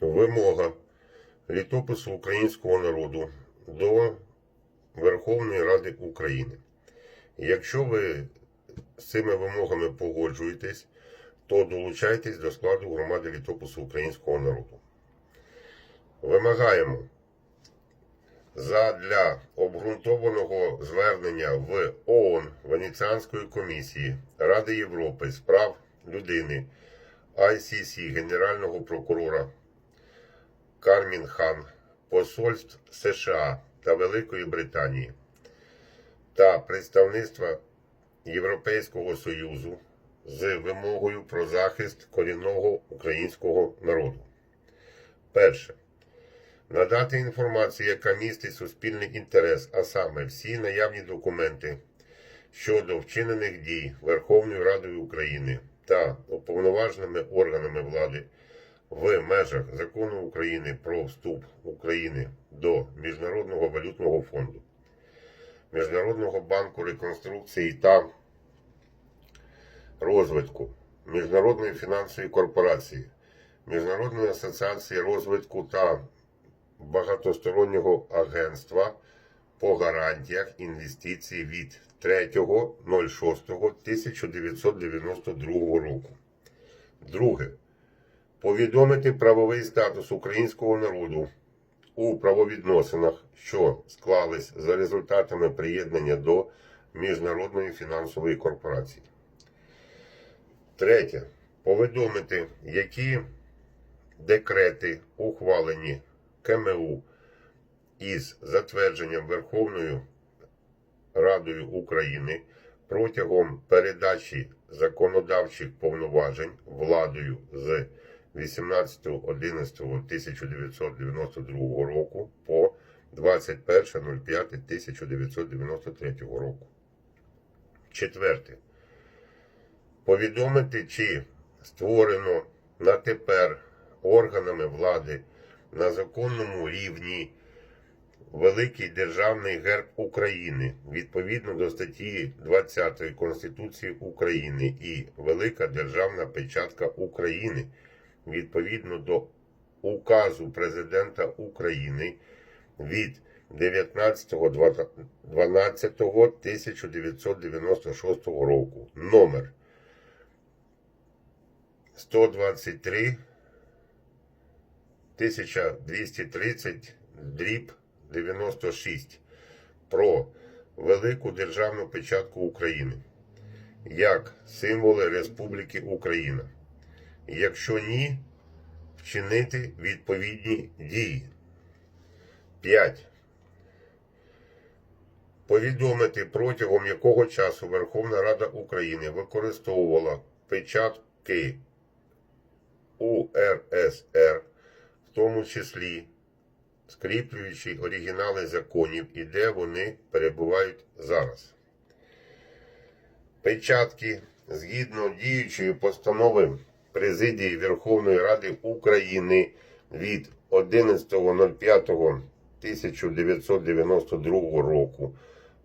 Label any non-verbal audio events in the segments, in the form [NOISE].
Вимога літопису українського народу до Верховної Ради України. Якщо ви з цими вимогами погоджуєтесь, то долучайтесь до складу громади літопису українського народу. Вимагаємо задля обґрунтованого звернення в ООН Венеціанської комісії Ради Європи з прав людини ICC Генерального прокурора Кармін Хан, посольств США та Великої Британії та представництва Європейського Союзу з вимогою про захист корінного українського народу. Перше. Надати інформацію, яка містить суспільний інтерес, а саме всі наявні документи щодо вчинених дій Верховною Радою України та уповноваженими органами влади в межах закону України про вступ України до Міжнародного валютного фонду, Міжнародного банку реконструкції та розвитку, Міжнародної фінансової корпорації, Міжнародної асоціації розвитку та багатостороннього агентства по гарантіях інвестицій від 3.06.1992 року. Друге. Повідомити правовий статус українського народу у правовідносинах, що склались за результатами приєднання до Міжнародної фінансової корпорації. Третє. Повідомити, які декрети ухвалені КМУ із затвердженням Верховною Радою України протягом передачі законодавчих повноважень владою з 18.11.1992 року по 21.05.1993 року. Четверте. Повідомити, чи створено на тепер органами влади на законному рівні Великий Державний герб України відповідно до статті 20 Конституції України і Велика Державна печатка України відповідно до указу Президента України від 19.12.1996 року номер 123 1230 дріб 96 про Велику Державну печатку України як символи Республіки Україна. Якщо ні, вчинити відповідні дії. 5. Повідомити, протягом якого часу Верховна Рада України використовувала печатки УРСР, в тому числі скріплюючи оригінали законів і де вони перебувають зараз. Печатки згідно діючої постанови Президії Верховної Ради України від 11.05.1992 року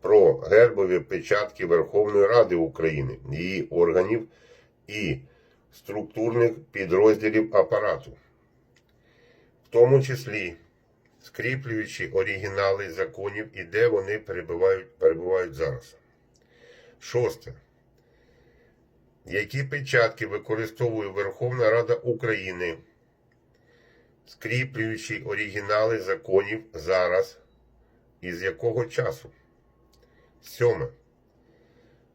про гербові печатки Верховної Ради України, її органів і структурних підрозділів апарату, в тому числі скріплюючи оригінали законів і де вони перебувають, перебувають зараз. Шосте. Які печатки використовує Верховна Рада України, скріплюючи оригінали законів зараз і з якого часу? Сьоме.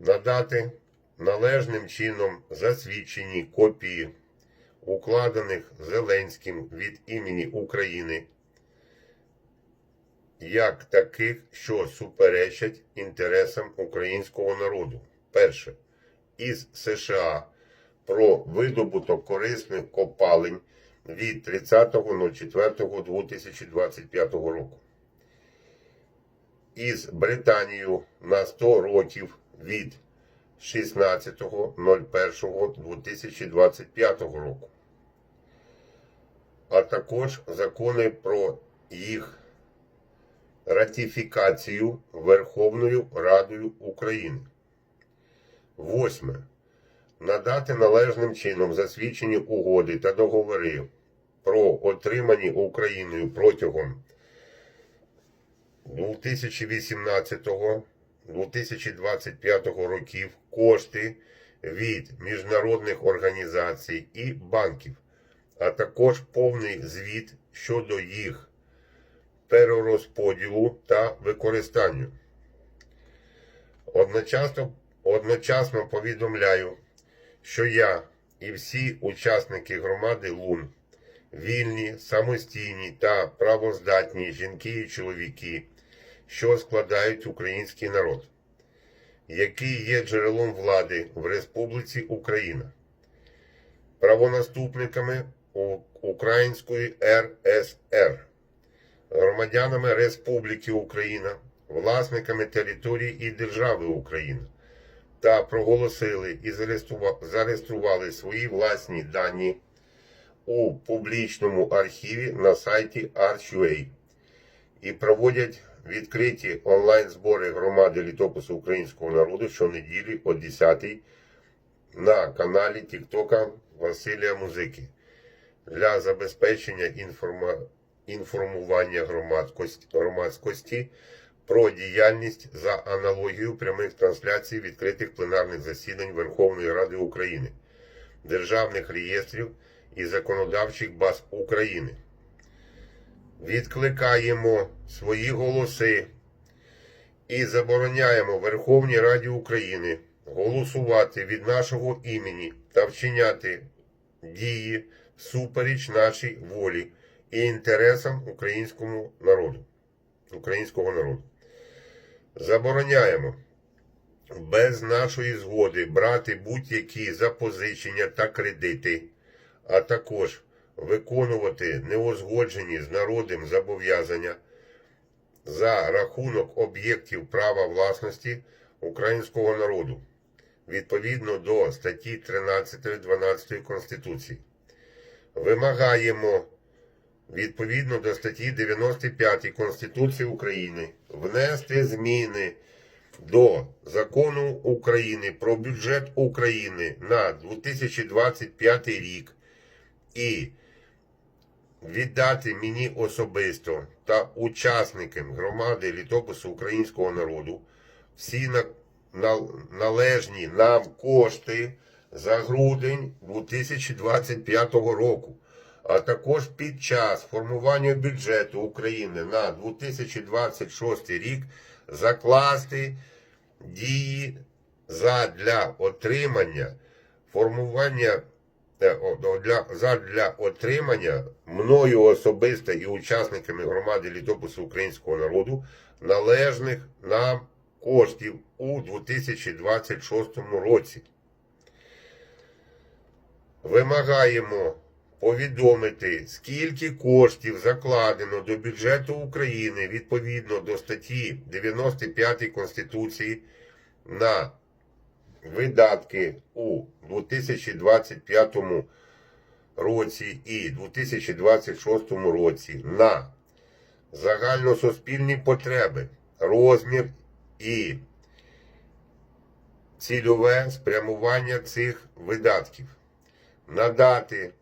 Надати належним чином засвідчені копії укладених Зеленським від імені України як таких, що суперечать інтересам українського народу. Перше. Із США про видобуток корисних копалень від 30.04.2025 року. Із Британією на 100 років від 16.01.2025 року. А також закони про їх ратифікацію Верховною Радою України. Восьме. Надати належним чином засвідчені угоди та договори про отримані Україною протягом 2018-2025 років кошти від міжнародних організацій і банків, а також повний звіт щодо їх перерозподілу та використанню. Одночасно, одночасно повідомляю, що я і всі учасники громади Лун, вільні, самостійні та правоздатні жінки і чоловіки, що складають український народ, який є джерелом влади в Республіці Україна, правонаступниками Української РСР, громадянами Республіки Україна, власниками території і держави Україна та проголосили і зареєстрували свої власні дані у публічному архіві на сайті Arch.ua і проводять відкриті онлайн-збори громади літопису українського народу щонеділі о 10 на каналі Тіктока Василія Музики для забезпечення інформа... інформування громадськості, громадськості про діяльність за аналогією прямих трансляцій відкритих пленарних засідань Верховної Ради України, державних реєстрів і законодавчих баз України. Відкликаємо свої голоси і забороняємо Верховній Раді України голосувати від нашого імені та вчиняти дії всупереч нашій волі і інтересам українському народу, українського народу. Забороняємо без нашої згоди брати будь-які запозичення та кредити, а також виконувати неузгоджені з народом зобов'язання за рахунок об'єктів права власності українського народу відповідно до статті 13-12 Конституції. Вимагаємо відповідно до статті 95 Конституції України внести зміни до закону України про бюджет України на 2025 рік і віддати мені особисто та учасникам громади літопису українського народу всі на, на, належні нам кошти за грудень 2025 року, а також під час формування бюджету України на 2026 рік закласти дії задля отримання формування е, для, задля отримання мною особисто і учасниками громади літопису українського народу належних нам коштів у 2026 році. Вимагаємо повідомити, скільки коштів закладено до бюджету України відповідно до статті 95 Конституції на видатки у 2025 році і 2026 році на загальносуспільні потреби, розмір і цільове спрямування цих видатків, надати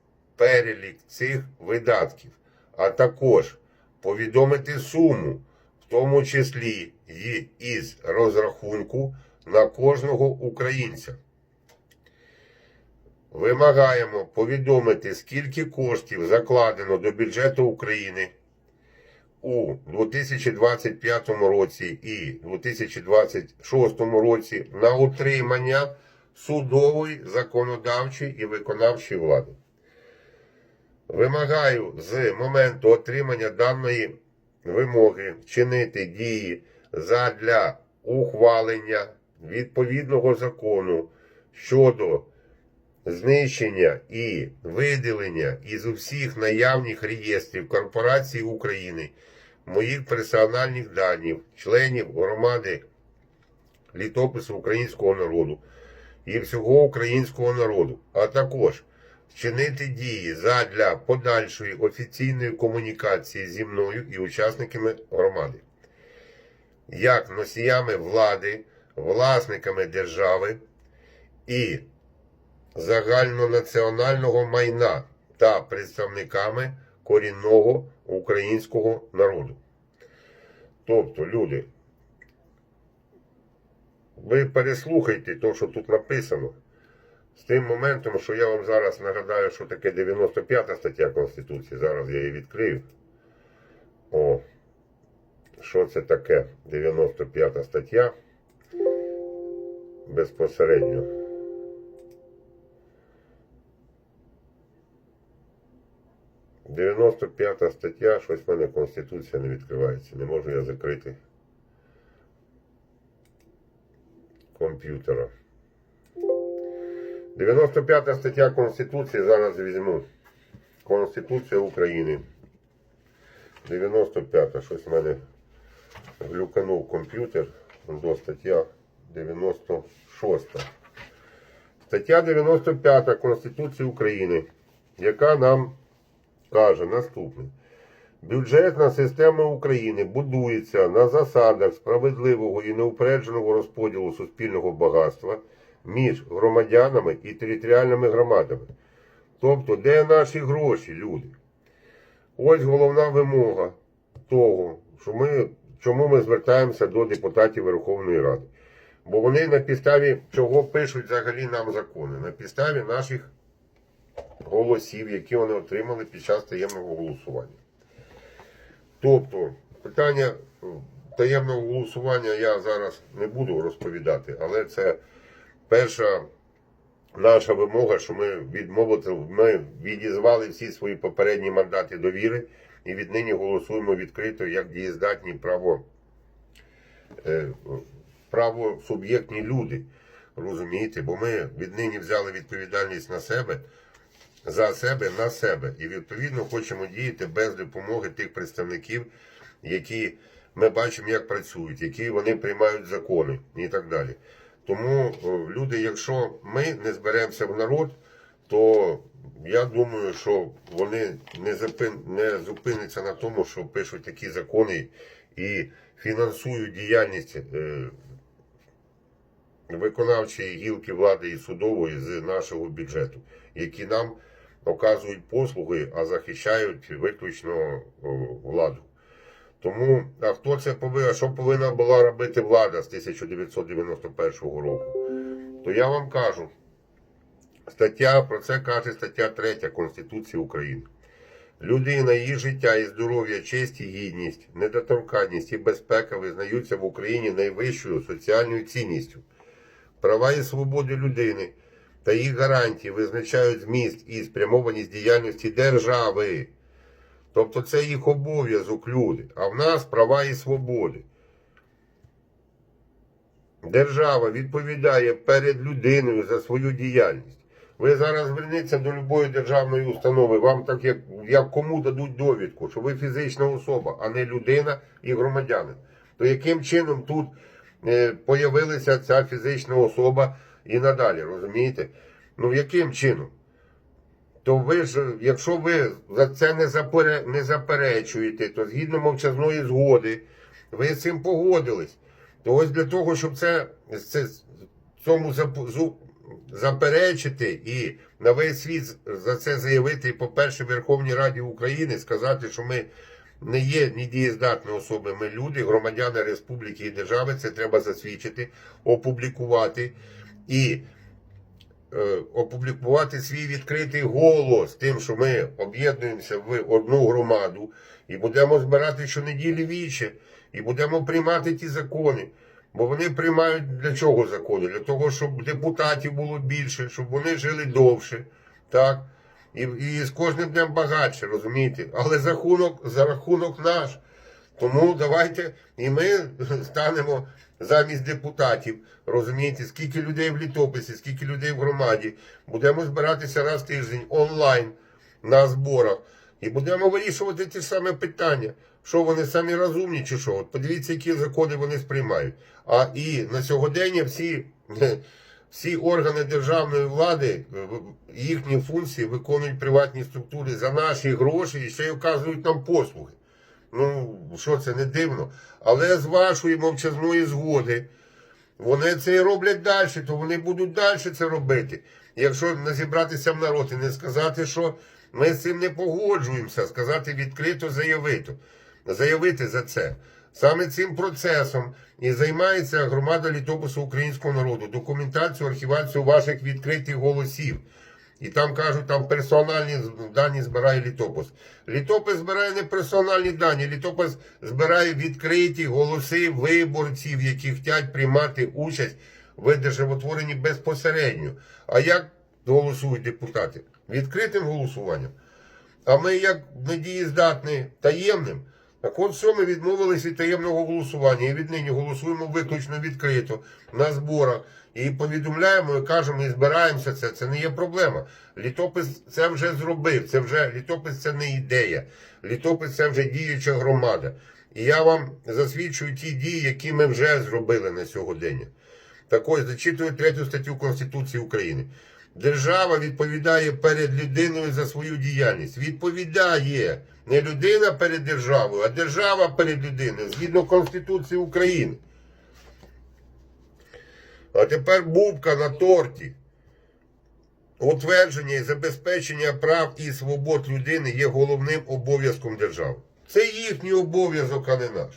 перелік цих видатків, а також повідомити суму, в тому числі і із розрахунку на кожного українця. Вимагаємо повідомити, скільки коштів закладено до бюджету України у 2025 році і 2026 році на утримання судової, законодавчої і виконавчої влади. Вимагаю з моменту отримання даної вимоги вчинити дії задля ухвалення відповідного закону щодо знищення і виділення із усіх наявних реєстрів корпорацій України моїх персональних даних, членів громади літопису українського народу і всього українського народу, а також вчинити дії задля подальшої офіційної комунікації зі мною і учасниками громади, як носіями влади, власниками держави і загальнонаціонального майна та представниками корінного українського народу. Тобто, люди, ви переслухайте те, що тут написано. З тим моментом, що я вам зараз нагадаю, що таке 95 стаття Конституції. Зараз я її відкрию. О, що це таке? 95 стаття. Безпосередньо. Дев'яносто п'ята стаття, щось в мене Конституція не відкривається. Не можу я закрити комп'ютера. 95 стаття Конституції зараз візьму. Конституція України. 95 щось в мене глюканув комп'ютер. До стаття 96. Стаття 95 Конституції України, яка нам каже наступне. Бюджетна система України будується на засадах справедливого і неупередженого розподілу суспільного багатства між громадянами і територіальними громадами. Тобто, де наші гроші, люди? Ось головна вимога того, що ми, чому ми звертаємося до депутатів Верховної Ради. Бо вони на підставі чого пишуть взагалі нам закони, на підставі наших голосів, які вони отримали під час таємного голосування. Тобто, питання таємного голосування я зараз не буду розповідати, але це перша наша вимога, що ми відмовити, ми відізвали всі свої попередні мандати довіри і віднині голосуємо відкрито як дієздатні право, е, правосуб'єктні люди. Розумієте, бо ми віднині взяли відповідальність на себе за себе на себе. І відповідно хочемо діяти без допомоги тих представників, які ми бачимо, як працюють, які вони приймають закони і так далі. Тому люди, якщо ми не зберемося в народ, то я думаю, що вони не, зупин, не зупиняться на тому, що пишуть такі закони і фінансують діяльність е, виконавчої гілки влади і судової з нашого бюджету, які нам оказують послуги, а захищають виключно о, владу. Тому, а хто це повинен, що повинна була робити влада з 1991 року? То я вам кажу, стаття про це каже стаття 3 Конституції України. Людина, її життя і здоров'я, честь і гідність, недоторканність і безпека визнаються в Україні найвищою соціальною цінністю. Права і свободи людини та їх гарантії визначають зміст і спрямованість діяльності держави. Тобто це їх обов'язок люди. А в нас права і свободи. Держава відповідає перед людиною за свою діяльність. Ви зараз зверніться до будь-якої державної установи, вам так як, як кому дадуть довідку, що ви фізична особа, а не людина і громадянин. То яким чином тут е, появилася ця фізична особа і надалі, розумієте? Ну яким чином? То ви ж, якщо ви за це не, запере, не заперечуєте, то згідно мовчазної згоди, ви з цим погодились. То ось для того, щоб це, це цьому заперечити і на весь світ за це заявити, і, по-перше, Верховній Раді України сказати, що ми не є недієздатні особи, ми люди, громадяни республіки і держави, це треба засвідчити, опублікувати і опублікувати свій відкритий голос тим, що ми об'єднуємося в одну громаду і будемо збирати щонеділі віче, і будемо приймати ті закони. Бо вони приймають для чого закони? Для того, щоб депутатів було більше, щоб вони жили довше. Так? І, і з кожним днем багатше, розумієте? Але за рахунок, за рахунок наш. Тому давайте і ми [LAUGHS] станемо замість депутатів. Розумієте, скільки людей в літописі, скільки людей в громаді. Будемо збиратися раз в тиждень онлайн на зборах. І будемо вирішувати ті ж саме питання. Що вони самі розумні, чи що? От подивіться, які закони вони сприймають. А і на сьогодення всі, [LAUGHS] всі органи державної влади, їхні функції виконують приватні структури за наші гроші і ще й оказують нам послуги. Ну, що це не дивно. Але з вашої мовчазної згоди вони це і роблять далі, то вони будуть далі це робити. Якщо не зібратися в народ і не сказати, що Ми з цим не погоджуємося, сказати відкрито, заявити, заявити за це. Саме цим процесом і займається громада літопису українського народу, документацію, архівацію ваших відкритих голосів. І там кажуть, там персональні дані збирає літопис. Літопис збирає не персональні дані, літопис збирає відкриті голоси виборців, які хочуть приймати участь в державотворенні безпосередньо. А як голосують депутати? Відкритим голосуванням. А ми як недієздатні таємним. Так от ми відмовились від таємного голосування і віднині голосуємо виключно відкрито на зборах. І повідомляємо, і кажемо, і збираємося це. Це не є проблема. Літопис це вже зробив. Це вже літопис це не ідея. Літопис це вже діюча громада. І я вам засвідчую ті дії, які ми вже зробили на сьогодення. Так ось зачитую третю статтю Конституції України. Держава відповідає перед людиною за свою діяльність. Відповідає не людина перед державою, а держава перед людиною згідно Конституції України. А тепер бубка на торті. Утвердження і забезпечення прав і свобод людини є головним обов'язком держави. Це їхній обов'язок, а не наш.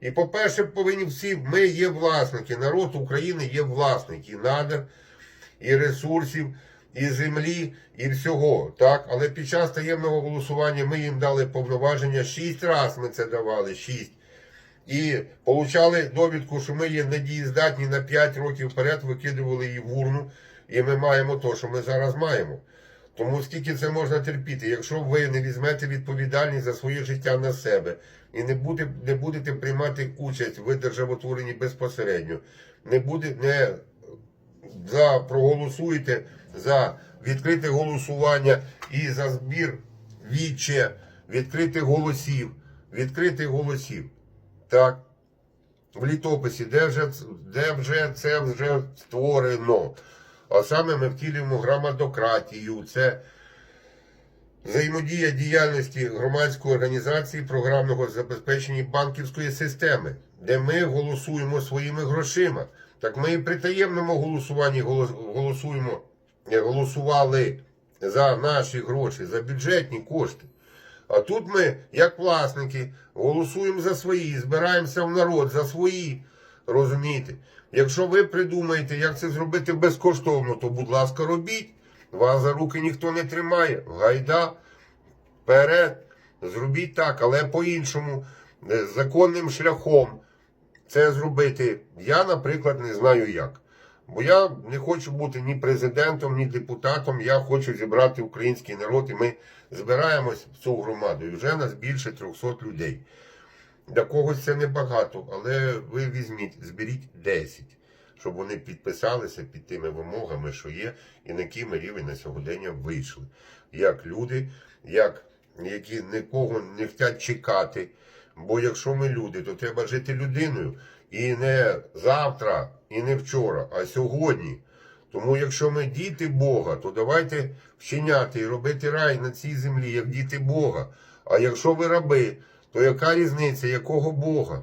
І, по-перше, повинні всі, ми є власники, народ України є власник і надр, і ресурсів, і землі, і всього. Так? Але під час таємного голосування ми їм дали повноваження. Шість разів ми це давали, шість. І получали довідку, що ми є недієздатні на 5 років вперед, викидували її в урну, і ми маємо то, що ми зараз маємо. Тому скільки це можна терпіти, якщо ви не візьмете відповідальність за своє життя на себе і не, буде, не будете приймати участь в державотворенні безпосередньо, не буде, не за, проголосуєте за відкрите голосування і за збір віче відкритих голосів, відкритих голосів. Так. В літописі, де вже, де вже це вже створено. А саме ми втілюємо громадократію. Це взаємодія діяльності громадської організації програмного забезпечення банківської системи, де ми голосуємо своїми грошима. Так ми і при таємному голосуванні голосуємо, голосували за наші гроші, за бюджетні кошти. А тут ми, як власники, голосуємо за свої, збираємося в народ за свої. Розумієте? Якщо ви придумаєте, як це зробити безкоштовно, то, будь ласка, робіть. Вас за руки ніхто не тримає. Гайда, вперед, зробіть так, але по-іншому, е, законним шляхом це зробити. Я, наприклад, не знаю як. Бо я не хочу бути ні президентом, ні депутатом. Я хочу зібрати український народ, і ми збираємось в цю громаду. І вже нас більше 300 людей. Для когось це небагато, але ви візьміть, зберіть 10, щоб вони підписалися під тими вимогами, що є, і на який ми рівень на сьогодення вийшли. Як люди, як, які нікого не хочуть чекати. Бо якщо ми люди, то треба жити людиною. І не завтра, і не вчора, а сьогодні. Тому якщо ми діти Бога, то давайте вчиняти і робити рай на цій землі, як діти Бога. А якщо ви раби, то яка різниця, якого Бога?